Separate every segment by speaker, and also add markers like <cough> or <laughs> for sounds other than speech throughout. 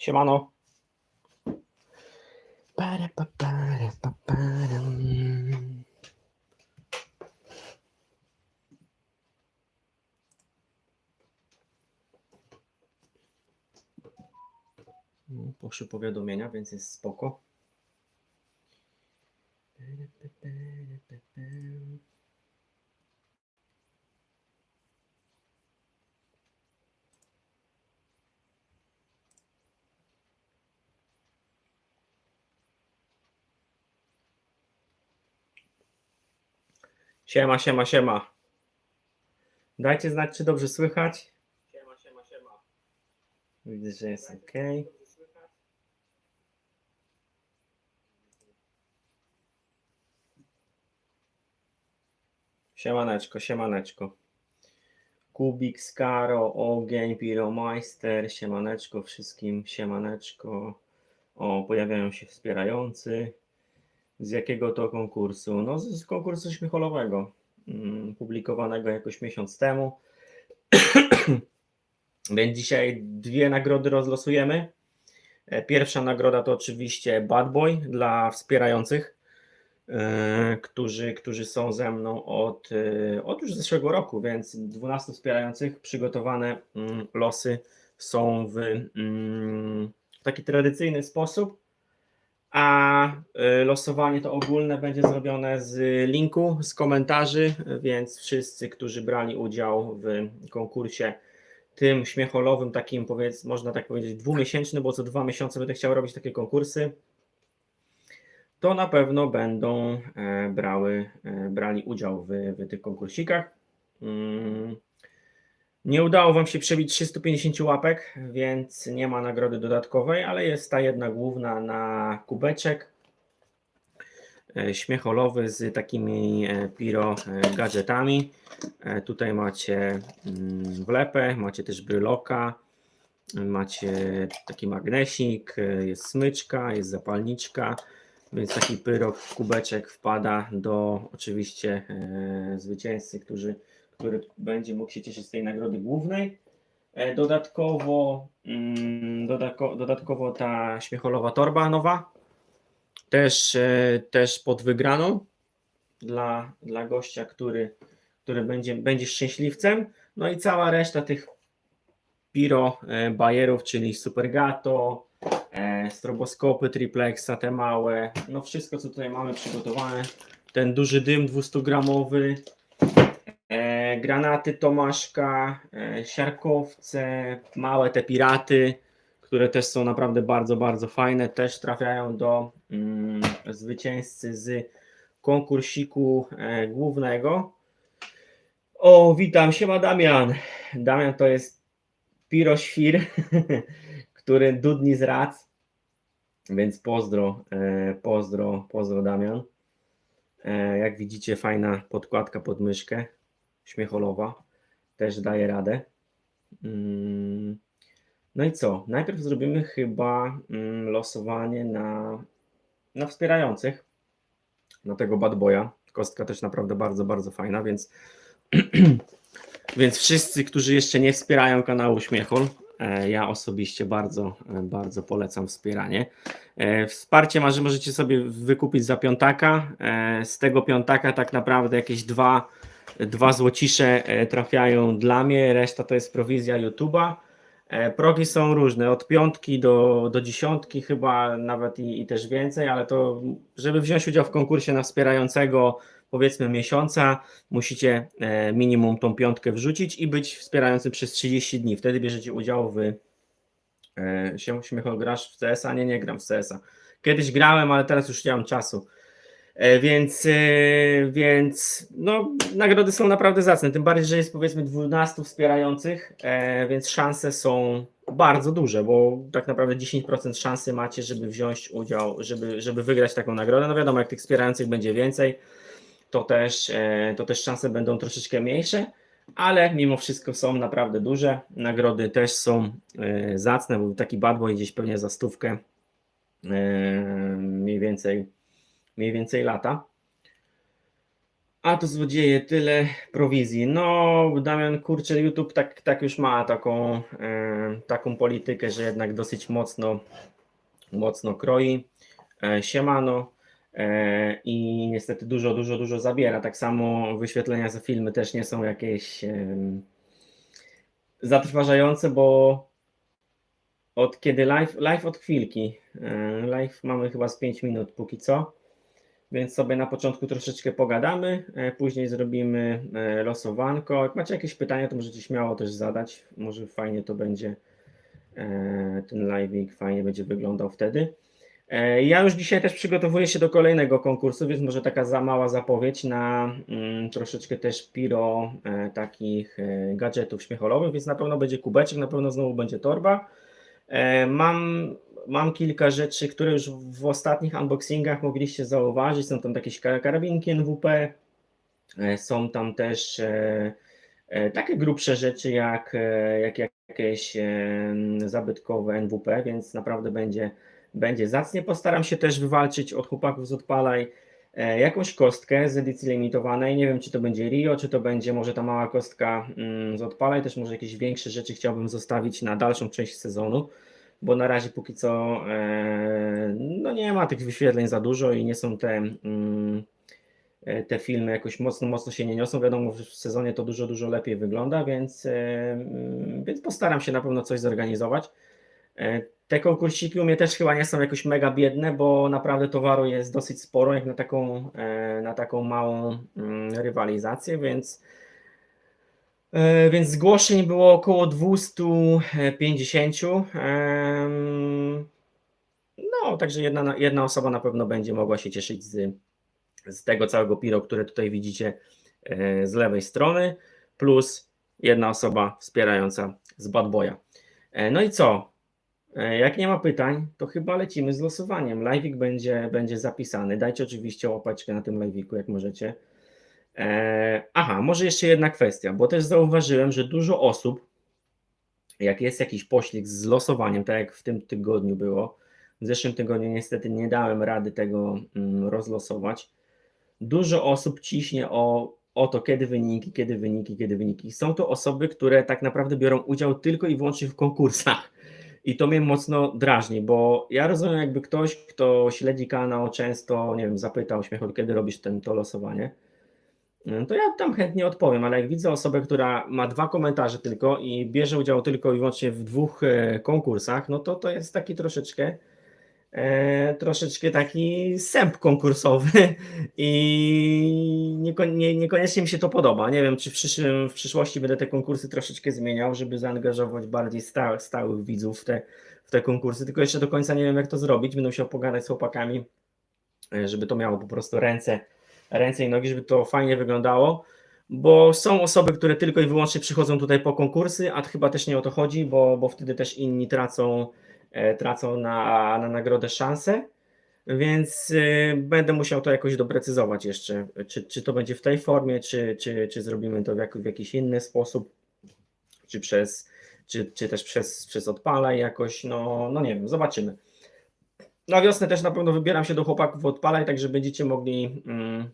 Speaker 1: Siemano. Para, pa, para, pa, param. No, Poszły powiadomienia, więc jest spoko. Siema, siema, siema. Dajcie znać, czy dobrze słychać. Siema, siema, siema. Widzę, że jest ok. Siemaneczko, siemaneczko. Kubik, Skaro, Ogień, Piromeister, siemaneczko wszystkim, siemaneczko. O, pojawiają się wspierający. Z jakiego to konkursu? No, z, konkursu śmiecholowego, mm, publikowanego jakoś miesiąc temu. <clears throat> Więc dzisiaj dwie nagrody rozlosujemy. E, Pierwsza nagroda to oczywiście Bad Boy dla wspierających, e, którzy, którzy są ze mną od, e, od już zeszłego roku, więc 12 wspierających przygotowane mm, losy są w mm, taki tradycyjny sposób a y, losowanie to ogólne będzie zrobione z linku, z komentarzy, więc wszyscy, którzy brali udział w konkursie tym śmiecholowym, takim powiedz, można tak powiedzieć dwumiesięcznym, bo co dwa miesiące będę chciał robić takie konkursy, to na pewno będą e, brały, e, brali udział w, w tych konkursikach. Nie udało Wam się przebić 350 łapek, więc nie ma nagrody dodatkowej, ale jest ta jedna główna na kubeczek e, śmiecholowy z takimi e, piro e, gadżetami. Tutaj macie mm, wlepę, macie też bryloka, macie taki magnesik, jest smyczka, jest zapalniczka, więc taki pyrok, kubeczek wpada do oczywiście zwycięzcy, którzy który będzie mógł się cieszyć z tej nagrody głównej. E, Dodatkowo, mm, dodatko, dodatkowo ta śmiecholowa torba nowa, też, e, też pod wygraną dla, dla gościa, który, który będzie, będzie szczęśliwcem. No i cała reszta tych piro e, bajerów, czyli Supergato, stroboskopy triplexa, te małe, no wszystko co tutaj mamy przygotowane. Ten duży dym 200-gramowy, E, granaty Tomaszka, e, siarkowce, małe te piraty, które też są naprawdę bardzo, bardzo fajne, też trafiają do mm, zwycięzcy z konkursiku e, głównego. O, witam, siema Damian. Damian to jest piroświr, <laughs> który dudni z rac, więc pozdro, e, pozdro, pozdro Damian. E, Jak widzicie, fajna podkładka pod myszkę, śmiecholowa, też daje radę. Mm, No i co? Najpierw zrobimy chyba mm, losowanie na, na wspierających, na tego bad boya. Kostka też naprawdę bardzo, bardzo fajna, więc, <clears throat> więc wszyscy, którzy jeszcze nie wspierają kanału Śmiechol, e, ja osobiście bardzo, e, bardzo polecam wspieranie. E, Wsparcie może, możecie sobie wykupić za piątaka. Z tego piątaka tak naprawdę jakieś dwa, dwa złocisze e, trafiają dla mnie, reszta to jest prowizja YouTube'a. E, Progi są różne, od piątki do, do dziesiątki chyba nawet i, i też więcej, ale to żeby wziąć udział w konkursie na wspierającego powiedzmy miesiąca, musicie e, minimum tą piątkę wrzucić i być wspierającym przez 30 dni. Wtedy bierzecie udział w się śmiechol grasz w CS-a? Nie, nie gram w CS-a. Kiedyś grałem, ale teraz już nie mam czasu. E, Więc, e, więc no, nagrody są naprawdę zacne. Tym bardziej, że jest powiedzmy 12 wspierających, e, więc szanse są bardzo duże, bo tak naprawdę 10% szansy macie, żeby wziąć udział, żeby, żeby wygrać taką nagrodę. No wiadomo, jak tych wspierających będzie więcej, to też, to też szanse będą troszeczkę mniejsze, ale mimo wszystko są naprawdę duże. Nagrody też są zacne, bo taki bad boy gdzieś pewnie za stówkę mniej więcej mniej więcej lata. A to złodzieje, tyle prowizji. No, Damian, kurczę, YouTube tak, tak już ma taką, e, taką politykę, że jednak dosyć mocno, mocno kroi. E, siemano. E, I niestety dużo, dużo, dużo zabiera. Tak samo wyświetlenia za filmy też nie są jakieś em, zatrważające, bo od kiedy live, live od chwilki. E, Live mamy chyba z 5 minut póki co. Więc sobie na początku troszeczkę pogadamy, e, później zrobimy e, losowanko. Jak macie jakieś pytania, to możecie śmiało też zadać. Może fajnie to będzie e, ten live'ik, fajnie będzie wyglądał wtedy. Ja już dzisiaj też przygotowuję się do kolejnego konkursu, więc może taka za mała zapowiedź na mm, troszeczkę też piro takich gadżetów śmiecholowych, więc na pewno będzie kubeczek, na pewno znowu będzie torba. E, Mam, mam kilka rzeczy, które już w ostatnich unboxingach mogliście zauważyć. Są tam jakieś kar- karabinki NWP, e, są tam też e, takie grubsze rzeczy jak, jak jakieś zabytkowe NWP, więc naprawdę będzie, będzie zacnie. Postaram się też wywalczyć od chłopaków z Odpalaj jakąś kostkę z edycji limitowanej. Nie wiem, czy to będzie Rio, czy to będzie może ta mała kostka mm, z Odpalaj. Też może jakieś większe rzeczy chciałbym zostawić na dalszą część sezonu bo na razie póki co e, no nie ma tych wyświetleń za dużo i nie są te, mm, e, te filmy jakoś mocno, mocno się nie niosą. Wiadomo, że w sezonie to dużo, dużo lepiej wygląda, więc, e, mm, więc postaram się na pewno coś zorganizować. Te konkursiki u mnie też chyba nie są jakoś mega biedne, bo naprawdę towaru jest dosyć sporo, jak na taką, e, na taką małą mm, rywalizację, więc E, Więc zgłoszeń było około 250. em, No, także jedna, na- jedna osoba na pewno będzie mogła się cieszyć z, z tego całego piro, które tutaj widzicie e, z lewej strony, plus jedna osoba wspierająca z Bad Boya. No i co? E, Jak nie ma pytań, to chyba lecimy z losowaniem. Live'ik będzie, będzie zapisany. Dajcie oczywiście łapeczkę na tym live'iku, jak możecie. E, aha, może jeszcze jedna kwestia, bo też zauważyłem, że dużo osób, jak jest jakiś poślizg z losowaniem, tak jak w tym tygodniu było, w zeszłym tygodniu niestety nie dałem rady tego mm, rozlosować, dużo osób ciśnie o, o to, kiedy wyniki, kiedy wyniki, kiedy wyniki. Są to osoby, które tak naprawdę biorą udział tylko i wyłącznie w konkursach. I to mnie mocno drażni, bo ja rozumiem, jakby ktoś, kto śledzi kanał, często, nie wiem, zapytał śmiechol, kiedy robisz ten, to losowanie. No To ja tam chętnie odpowiem, ale jak widzę osobę, która ma dwa komentarze tylko i bierze udział tylko i wyłącznie w dwóch e, konkursach, no to to jest taki troszeczkę troszeczkę taki sęp konkursowy i nieko, nie, niekoniecznie mi się to podoba. Nie wiem, czy w, przyszłym, w przyszłości będę te konkursy troszeczkę zmieniał, żeby zaangażować bardziej sta, stałych widzów w te, w te konkursy, tylko jeszcze do końca nie wiem, jak to zrobić. Będę musiał pogadać z chłopakami, e, żeby to miało po prostu ręce ręce i nogi, żeby to fajnie wyglądało, bo są osoby, które tylko i wyłącznie przychodzą tutaj po konkursy, a chyba też nie o to chodzi, bo, bo wtedy też inni tracą, e, tracą na, na nagrodę szansę, więc e, będę musiał to jakoś doprecyzować jeszcze, czy, czy to będzie w tej formie, czy, czy, czy zrobimy to w, jak, w jakiś inny sposób, czy przez, czy, czy też przez, przez odpalaj jakoś, no, no nie wiem, zobaczymy. Na wiosnę też na pewno wybieram się do chłopaków odpalaj, także będziecie mogli. Mm,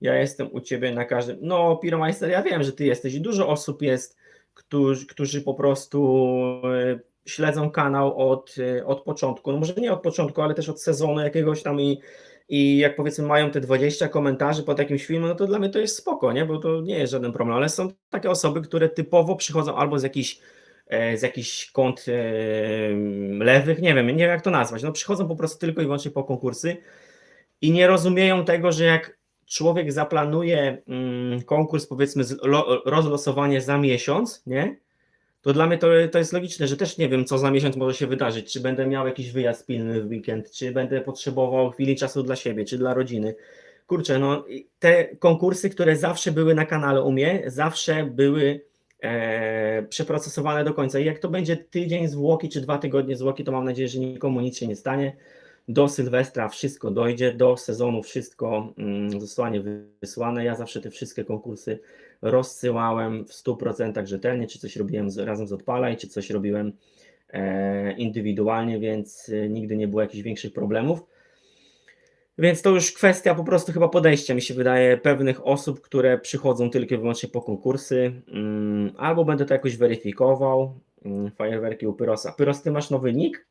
Speaker 1: ja jestem u ciebie na każdym. No, Piromeister, ja wiem, że ty jesteś i dużo osób jest, którzy, którzy po prostu e, śledzą kanał od, e, od początku. No może nie od początku, ale też od sezonu jakiegoś tam i, i jak powiedzmy mają te 20 komentarzy pod jakimś filmem, no to dla mnie to jest spoko, nie? Bo to nie jest żaden problem, ale są takie osoby, które typowo przychodzą albo z jakichś e, z jakichś kont e, lewych, nie wiem, nie wiem jak to nazwać. No przychodzą po prostu tylko i wyłącznie po konkursy i nie rozumieją tego, że jak człowiek zaplanuje mm, konkurs, powiedzmy, rozlosowanie za miesiąc, nie? To dla mnie to, to jest logiczne, że też nie wiem, co za miesiąc może się wydarzyć. Czy będę miał jakiś wyjazd pilny w weekend, czy będę potrzebował chwili czasu dla siebie, czy dla rodziny. Kurczę, no te konkursy, które zawsze były na kanale u mnie, zawsze były e, przeprocesowane do końca. I jak to będzie tydzień zwłoki, czy dwa tygodnie zwłoki, to mam nadzieję, że nikomu nic się nie stanie. Do Sylwestra wszystko dojdzie, do sezonu wszystko mm, zostanie wysłane. Ja zawsze te wszystkie konkursy rozsyłałem w 100% rzetelnie, czy coś robiłem z, razem z Odpalaj, czy coś robiłem e, indywidualnie, więc e, nigdy nie było jakichś większych problemów. Więc to już kwestia po prostu chyba podejścia, mi się wydaje, pewnych osób, które przychodzą tylko i wyłącznie po konkursy, mm, albo będę to jakoś weryfikował. Mm, Fajerwerki u Pyrosa. Pyros, ty masz nowy nick?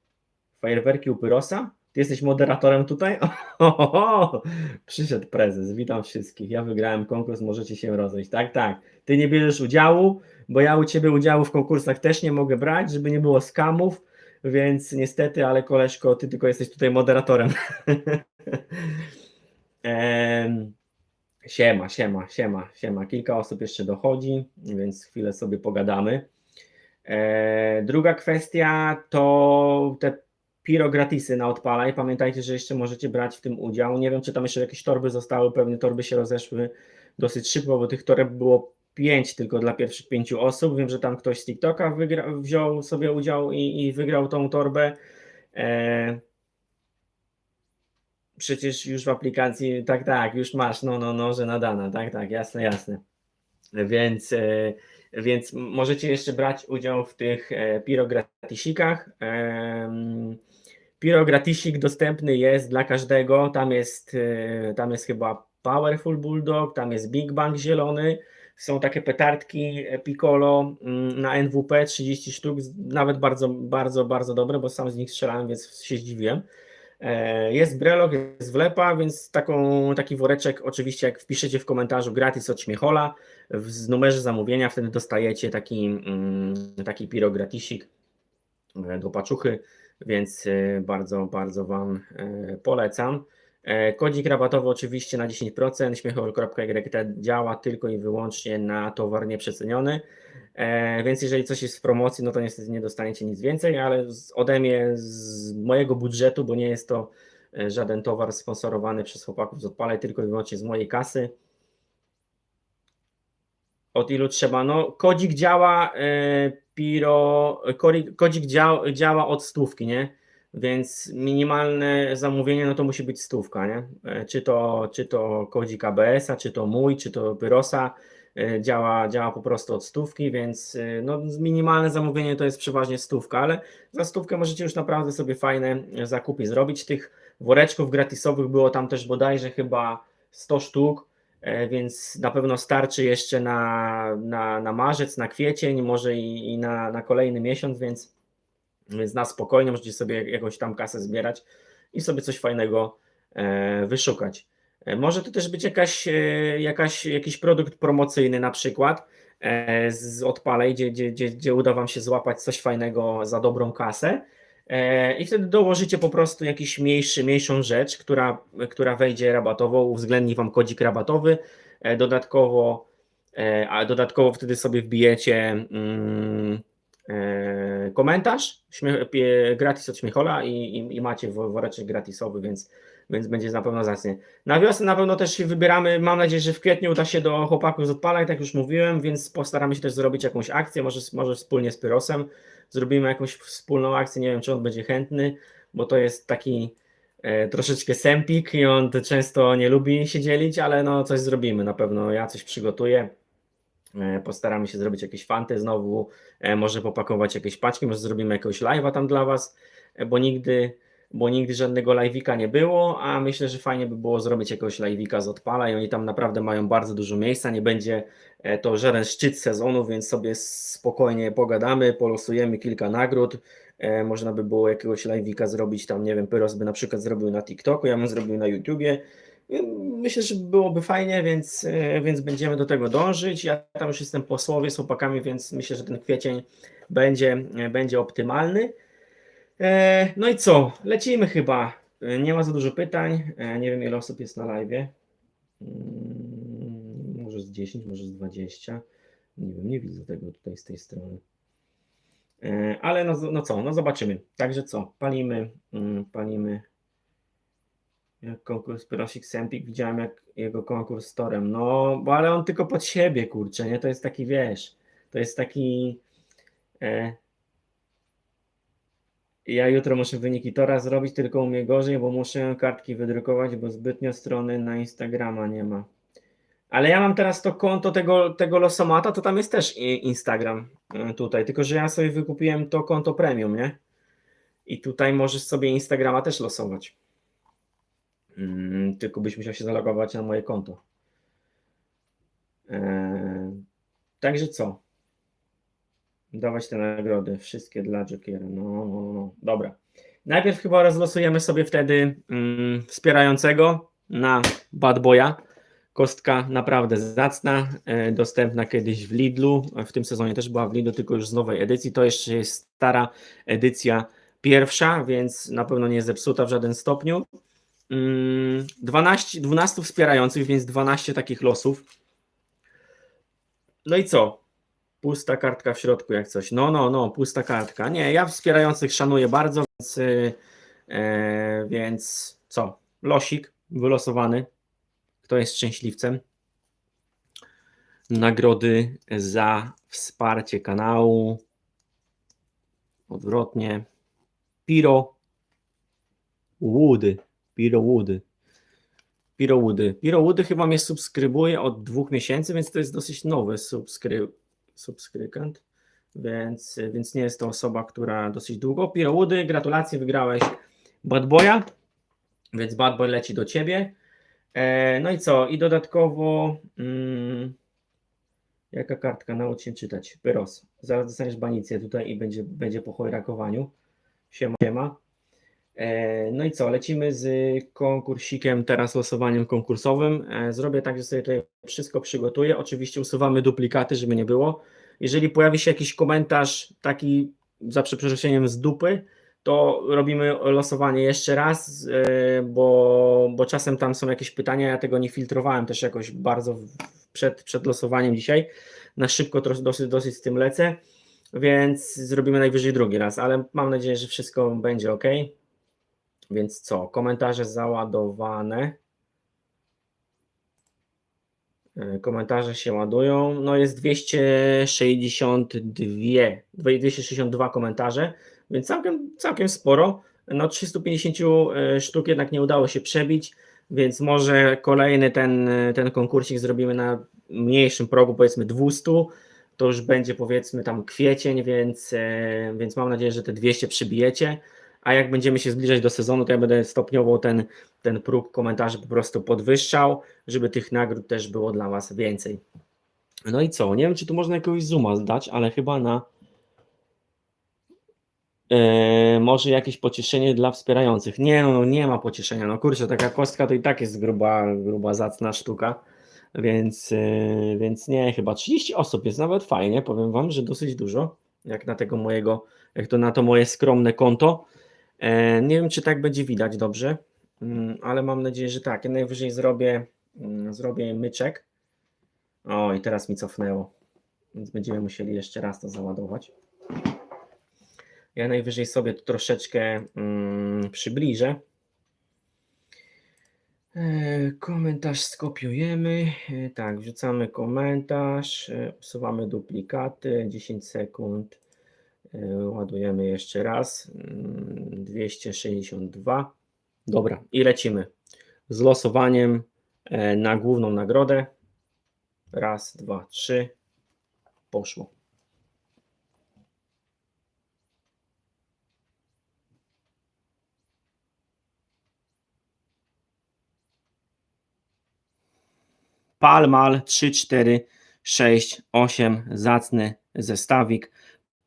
Speaker 1: Fajerwerki u Pyrosa? Ty jesteś moderatorem tutaj? <laughs> Ohoho, przyszedł prezes, witam wszystkich. Ja wygrałem konkurs, możecie się rozejść. Tak, tak. Ty nie bierzesz udziału, bo ja u ciebie udziału w konkursach też nie mogę brać, żeby nie było skamów, więc niestety, ale koleżko, ty tylko jesteś tutaj moderatorem. <laughs> Em, Siema, siema, siema, siema. Kilka osób jeszcze dochodzi, więc chwilę sobie pogadamy. E, druga kwestia to te piro gratisy na odpalaj. Pamiętajcie, że jeszcze możecie brać w tym udział. Nie wiem, czy tam jeszcze jakieś torby zostały, pewnie torby się rozeszły dosyć szybko, bo tych toreb było pięć tylko dla pierwszych pięciu osób. Wiem, że tam ktoś z TikToka wygra, wziął sobie udział i, i wygrał tą torbę. E, przecież już w aplikacji, tak, tak, już masz, no, no, no, że nadana, tak, tak, jasne, jasne. Więc, e, więc możecie jeszcze brać udział w tych e, pirogratisикach. Em, Pirogratisik dostępny jest dla każdego, tam jest, e, tam jest chyba Powerful Bulldog, tam jest Big Bang zielony, są takie petardki e, Piccolo mm, na NWP 30 sztuk, nawet bardzo, bardzo, bardzo dobre, bo sam z nich strzelałem, więc się zdziwiłem. E, Jest brelok, jest wlepa, więc taką, taki woreczek oczywiście jak wpiszecie w komentarzu gratis od Śmiechola. W numerze zamówienia, wtedy dostajecie taki, mm, taki pirogratisik. E, do paczuchy, więc e, bardzo, bardzo Wam e, polecam. E, Kodzik rabatowy oczywiście na 10%, śmiechol.yt działa tylko i wyłącznie na towar nieprzeceniony, E, więc jeżeli coś jest w promocji, no to niestety nie dostaniecie nic więcej, ale ode mnie, z mojego budżetu, bo nie jest to e, żaden towar sponsorowany przez chłopaków z Odpalaj, tylko i wyłącznie z mojej kasy. Od ilu trzeba? No, kodzik działa, Piro, kodzik działa, od stówki, nie? Więc minimalne zamówienie, no to musi być stówka, nie? E, Czy to, czy to kodzik ABS-a, czy to mój, czy to Pyrosa, e, działa, działa po prostu od stówki, więc e, no, minimalne zamówienie to jest przeważnie stówka, ale za stówkę możecie już naprawdę sobie fajne zakupy zrobić. Tych woreczków gratisowych było tam też bodajże chyba 100 sztuk, więc na pewno starczy jeszcze na, na, na marzec, na kwiecień, może i, i na, na kolejny miesiąc, więc, więc na spokojnie możecie sobie jakąś tam kasę zbierać i sobie coś fajnego e, wyszukać. E, Może to też być jakaś, e, jakaś, jakiś produkt promocyjny na przykład e, z odpalej, gdzie, gdzie, gdzie, gdzie uda Wam się złapać coś fajnego za dobrą kasę e, i wtedy dołożycie po prostu jakiś mniejszy, mniejszą rzecz, która, która wejdzie rabatowo, uwzględni Wam kodzik rabatowy, e, dodatkowo e, a dodatkowo wtedy sobie wbijecie mm, e, komentarz gratis od Śmiechola i, i, i macie wo- woreczek gratisowy, więc, więc będzie na pewno zacnie. Na wiosnę na pewno też wybieramy, mam nadzieję, że w kwietniu uda się do chłopaków z Odpalaj, tak już mówiłem, więc postaramy się też zrobić jakąś akcję, może, może wspólnie z Pyrosem zrobimy jakąś wspólną akcję, nie wiem czy on będzie chętny, bo to jest taki e, troszeczkę sempik i on często nie lubi się dzielić, ale no coś zrobimy na pewno, ja coś przygotuję. E, Postaramy się zrobić jakieś fanty znowu, e, może popakować jakieś paczki, może zrobimy jakiegoś live'a tam dla Was, e, bo nigdy, bo nigdy żadnego live'ika nie było, a myślę, że fajnie by było zrobić jakiegoś live'ika z Odpala i oni tam naprawdę mają bardzo dużo miejsca, nie będzie e, to żaden szczyt sezonu, więc sobie spokojnie pogadamy, polosujemy kilka nagród, e, można by było jakiegoś live'ika zrobić tam, nie wiem, Pyros by na przykład zrobił na TikToku, ja bym zrobił na YouTubie, Myślę, że byłoby fajnie, więc, e, więc będziemy do tego dążyć. Ja tam już jestem po słowie z chłopakami, więc myślę, że ten kwiecień będzie, będzie optymalny. E, No i co? Lecimy chyba. E, Nie ma za dużo pytań. E, Nie wiem, ile osób jest na live. Może z 10, może z 20. Nie wiem, nie widzę tego tutaj z tej strony. Ale no, no co, no zobaczymy. Także co, palimy, mm, palimy jak konkurs Prosik Sempik, widziałem jak jego konkurs z Torem. No, bo ale on tylko pod siebie, kurczę, nie? To jest taki, wiesz, to jest taki. E, ja jutro muszę wyniki Tora zrobić, tylko u mnie gorzej, bo muszę kartki wydrukować, bo zbytnio strony na Instagrama nie ma. Ale ja mam teraz to konto tego, tego losomata, to tam jest też Instagram e, tutaj, tylko że ja sobie wykupiłem to konto premium, nie? I tutaj możesz sobie Instagrama też losować. Mm, tylko byś musiał się zalogować na moje konto. Eee, także co? Dawać te nagrody, wszystkie dla Jokera. No, no, no, no. Dobra. Najpierw chyba rozlosujemy sobie wtedy mm, wspierającego na Bad Boya. Kostka naprawdę zacna, e, dostępna kiedyś w Lidlu. W tym sezonie też była w Lidlu, tylko już z nowej edycji. To jeszcze jest stara edycja pierwsza, więc na pewno nie zepsuta w żaden stopniu. Mm, 12, 12 wspierających, więc 12 takich losów. No i co? Pusta kartka w środku, jak coś. No, no, no, pusta kartka. Nie, ja wspierających szanuję bardzo, więc, yy, e, więc co? Losik wylosowany. Kto jest szczęśliwcem? Nagrody za wsparcie kanału. Odwrotnie. Piro Woody. Piro Woody. Piro Woody. Piro Woody chyba mnie subskrybuje od dwóch miesięcy, więc to jest dosyć nowy subskry, subskrykant. Więc, więc nie jest to osoba, która dosyć długo. Piro Woody, gratulacje, wygrałeś Bad Boya, więc Bad Boy leci do ciebie. E, no i co? I dodatkowo mm, jaka kartka? Naucz się czytać. Pyros. Zaraz dostaniesz banicję tutaj i będzie, będzie po chojrakowaniu. Siema, siema. E, No i co, lecimy z konkursikiem, teraz losowaniem konkursowym. E, Zrobię tak, że sobie tutaj wszystko przygotuję. Oczywiście usuwamy duplikaty, żeby nie było. Jeżeli pojawi się jakiś komentarz taki za przeproszeniem z dupy, to robimy losowanie jeszcze raz, e, bo, bo czasem tam są jakieś pytania, ja tego nie filtrowałem też jakoś bardzo przed, przed losowaniem dzisiaj. Na szybko dosyć, dosyć z tym lecę, więc zrobimy najwyżej drugi raz, ale mam nadzieję, że wszystko będzie ok. Więc co? Komentarze załadowane. E, Komentarze się ładują. No jest 262, 262 komentarze, więc całkiem, całkiem sporo. No 350 e, sztuk jednak nie udało się przebić, więc może kolejny ten, ten konkursik zrobimy na mniejszym progu, powiedzmy 200. To już będzie powiedzmy tam kwiecień, więc, e, więc mam nadzieję, że te 200 przybijecie a jak będziemy się zbliżać do sezonu, to ja będę stopniowo ten, ten próg komentarzy po prostu podwyższał, żeby tych nagród też było dla Was więcej. No i co? Nie wiem, czy tu można jakiegoś zooma zdać, ale chyba na e, może jakieś pocieszenie dla wspierających. Nie, no, no nie ma pocieszenia. No kurczę, taka kostka to i tak jest gruba, gruba zacna sztuka. Więc, e, więc nie, chyba 30 osób jest nawet fajnie. Powiem Wam, że dosyć dużo, jak na tego mojego, jak to na to moje skromne konto. E, Nie wiem, czy tak będzie widać dobrze, mm, ale mam nadzieję, że tak. Ja najwyżej zrobię, mm, zrobię myczek. O, i teraz mi cofnęło, więc będziemy musieli jeszcze raz to załadować. Ja najwyżej sobie to troszeczkę mm, przybliżę. E, Komentarz skopiujemy. E, Tak, wrzucamy komentarz, usuwamy duplikaty, 10 sekund. E, Ładujemy jeszcze raz. Mm, 262. Dobra, i lecimy z losowaniem e, na główną nagrodę. Raz, dwa, trzy. Poszło. Palmal 3, 4, 6, 8. Zacny zestawik.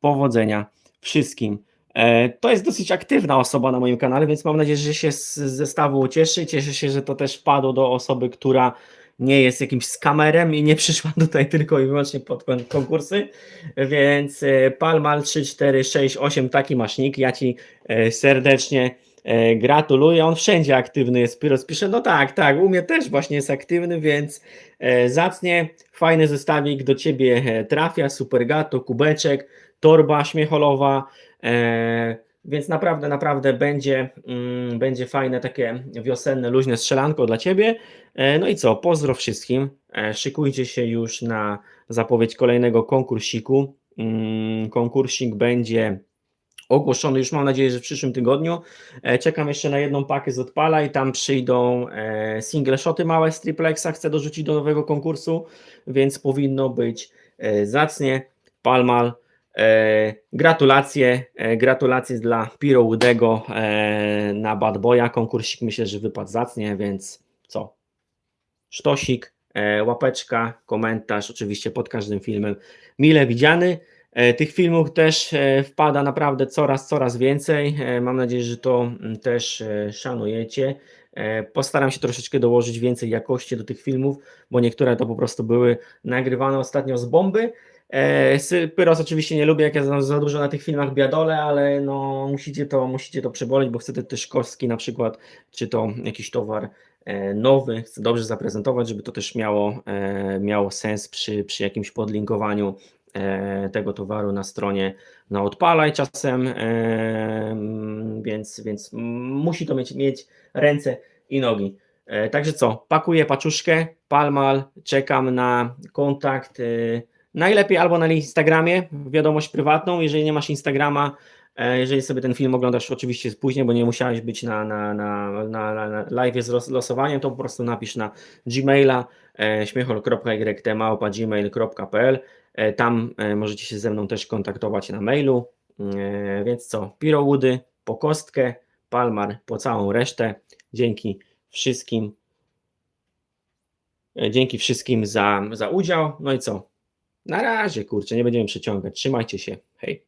Speaker 1: Powodzenia wszystkim. E, To jest dosyć aktywna osoba na moim kanale, więc mam nadzieję, że się z zestawu ucieszy. Cieszę się, że to też wpadło do osoby, która nie jest jakimś skamerem i nie przyszła <laughs> tutaj tylko i wyłącznie pod kon- konkursy. Więc e, Palmal 3, 4, 6, 8, taki masz nick. Ja Ci e, serdecznie gratuluję. On wszędzie aktywny jest. Pyros pisze, no tak, tak, u mnie też właśnie jest aktywny, więc e, zacnie, fajny zestawik do Ciebie e, trafia, super gato, kubeczek, torba śmiecholowa, e, więc naprawdę, naprawdę będzie, mm, będzie fajne takie wiosenne, luźne strzelanko dla Ciebie. E, no i co, pozdro wszystkim, e, szykujcie się już na zapowiedź kolejnego konkursiku. Mm, Konkursik będzie ogłoszony już mam nadzieję, że w przyszłym tygodniu. E, Czekam jeszcze na jedną pakę z odpala i tam przyjdą e, single shoty małe z triplexa, chcę dorzucić do nowego konkursu, więc powinno być e, zacnie. Palmal gratulacje, gratulacje dla Piro Woodego e, na Bad Boya. Konkursik myślę, że wypadł zacnie, więc co? Sztosik, łapeczka, komentarz, oczywiście pod każdym filmem mile widziany. E, Tych filmów też e, wpada naprawdę coraz, coraz więcej. E, Mam nadzieję, że to mm, też szanujecie. Postaram się troszeczkę dołożyć więcej jakości do tych filmów, bo niektóre to po prostu były nagrywane ostatnio z bomby. Pyros oczywiście nie lubię, jak ja za, dużo na tych filmach biadolę, ale no musicie to, musicie to przeboleć, bo chcę te- też kostki na przykład, czy to jakiś towar nowy, chcę dobrze zaprezentować, żeby to też miało, miało sens przy, przy jakimś podlinkowaniu tego towaru na stronie na odpalaj czasem, e, więc, więc musi to mieć, mieć ręce i nogi. E, Także co, pakuję paczuszkę, palmal, czekam na kontakt. e, Najlepiej albo na Instagramie, wiadomość prywatną, jeżeli nie masz Instagrama, e, jeżeli sobie ten film oglądasz oczywiście później, bo nie musiałeś być na, na, na, na, na, live z los- losowaniem, to po prostu napisz na Gmaila e, śmiechol.y.gmail.pl e, Tam e, możecie się ze mną też kontaktować na mailu. E, Więc co, Pirowoody po kostkę, Palmar po całą resztę. Dzięki wszystkim. e, Dzięki wszystkim za, za udział. No i co? Na razie, kurczę, nie będziemy przeciągać. Trzymajcie się. Hej.